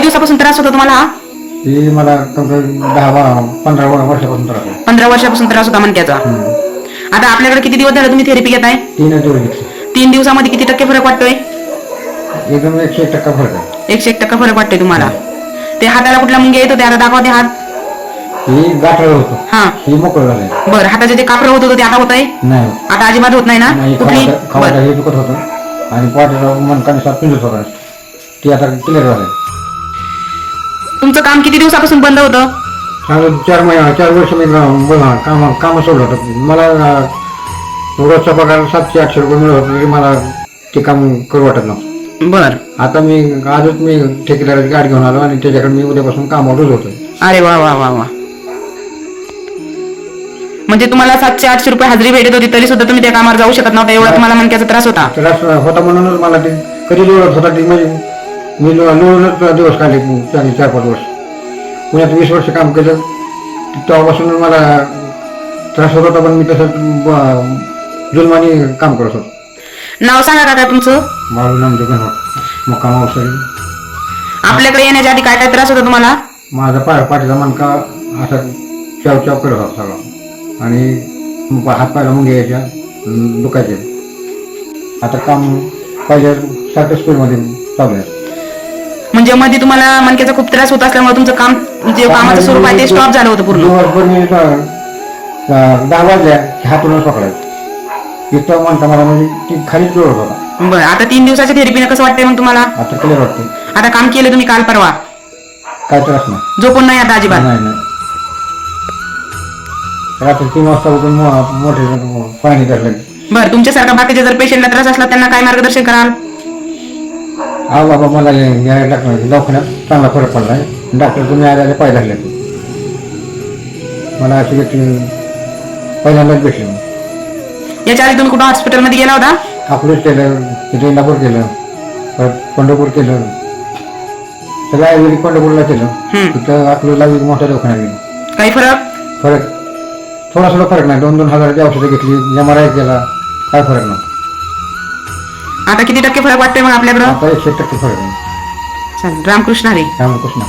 किती दिवसापासून त्रास होता तुम्हाला? हा ती मला दहा पंधरा वर्षापासून त्रास आहे पंधरा वर्षापासून त्रास होता मणक्याचा आता. आपल्याकडे किती दिवस झाले तुम्ही थेरपी घेताय? तीन दिवस तीन दिवसामध्ये किती टक्के फरक वाटतोय? एकदम एकशे एक टक्का फरक आहे. एकशे एक टक्का फरक वाटतोय तुम्हाला. ते हाताला कुठला मुंगे येत होते आता दाखवा ते हात. ही गाठळ होतो. हा. ही मोकळ झाले बरं हाताचे जे कापड होत होतं ते आता होत आहे? नाही. आता अजिबात होत नाही ना? कुठली? हे दुखत होतं. आणि पिंजत होता ती आता क्लिअर झालं तुमचं काम किती दिवसापासून बंद होतं? चांगलं चार महिना चार वर्ष मी काम काम सोडलं होतं. मला रोजचा पगार सातशे आठशे रुपये मिळत होतं तरी मला ते काम करू वाटत नव्हतं. बर. आता मी आजच मी ठेकेदाराची गाडी घेऊन आलो आणि त्याच्याकडे मी उद्यापासून कामावरच होतो अरे वा वा वा वा. म्हणजे तुम्हाला सातशे आठशे रुपये हजेरी भेटत होती तरी सुद्धा तुम्ही त्या कामावर जाऊ शकत नव्हता एवढा तुम्हाला मणक्याचा त्रास होता? त्रास होता म्हणूनच मला ते कधी लोळत होता ते म्हणजे मी लोळूनच दिवस काढले चार चार पाच वर्ष. पुण्यात वीस वर्ष काम केलं. तेव्हापासून मला त्रास होत होता पण मी तसंच ब- जुलमानी काम करत होतो. नाव सांगा काका तुमचं. बाळू नामदेव गणवत मुक्काम अवसरी आपल्याकडे येण्याच्या आधी काय काय त्रास होता तुम्हाला? माझा पाय पाठीचा मणका असा चाव चाव करत होता सगळा. आणि हात पायला मुंगे यायच्या अन दुखायचे. आता काम पहिल्या सारखं स्पीडमध्ये चालू आहे. म्हणजे मध्ये तुम्हाला मणक्याचा खूप त्रास होत असल्यामुळे तुमचं काम जे कामाचं स्वरूप आहे ते स्टॉप झालं होतं पूर्ण. मी हातूनच पकडायचं. इथं म्हणता मला म्हणजे ती होता. बरं आता तीन दिवसाच्या थेरपीनं कसं वाटतंय मग तुम्हाला? आता क्लिअर वाटते आता काम केलं तुम्ही काल परवा? काय त्रास नाही. झोपून नाही आता अजिबात? नाही नाही. रात्री तीन वाजता उठून मो- मोठे पाणी धरले. बरं तुमच्यासारखा बाकीचे जर पेशंटला त्रास असला त्यांना काय मार्गदर्शन कराल? हा बाबा मला हे- या डॉक्टर दवाखान्यात चांगला फरक पडला आहे डॉक्टर तुम्ही आल्याला पाय धरले मला अशी व्यक्ती पहिल्यांदाच भेटली. याच्या आधी तुम्ही कुठं हॉस्पिटलमध्ये गेला होता? अकलूज केलं तिथे इंदापूर केलं परत पंढरपूर केलं. सगळं आयुर्वेदिक पंढरपूरला केलं. हम्म. तिथं अकलूजला एक मोठ्या दवाखान्यात गेलो. काही फरक? फरक थोडा थोडा फरक नाही. दोन दोन हजाराची औषधं घेतली एम आर आय केला. काय फरक नाही. आता किती टक्के फरक वाटतोय मग आपल्याकडं? आता एकशे टक्के फरक आहे. चालेल रामकृष्ण हरी. रामकृष्ण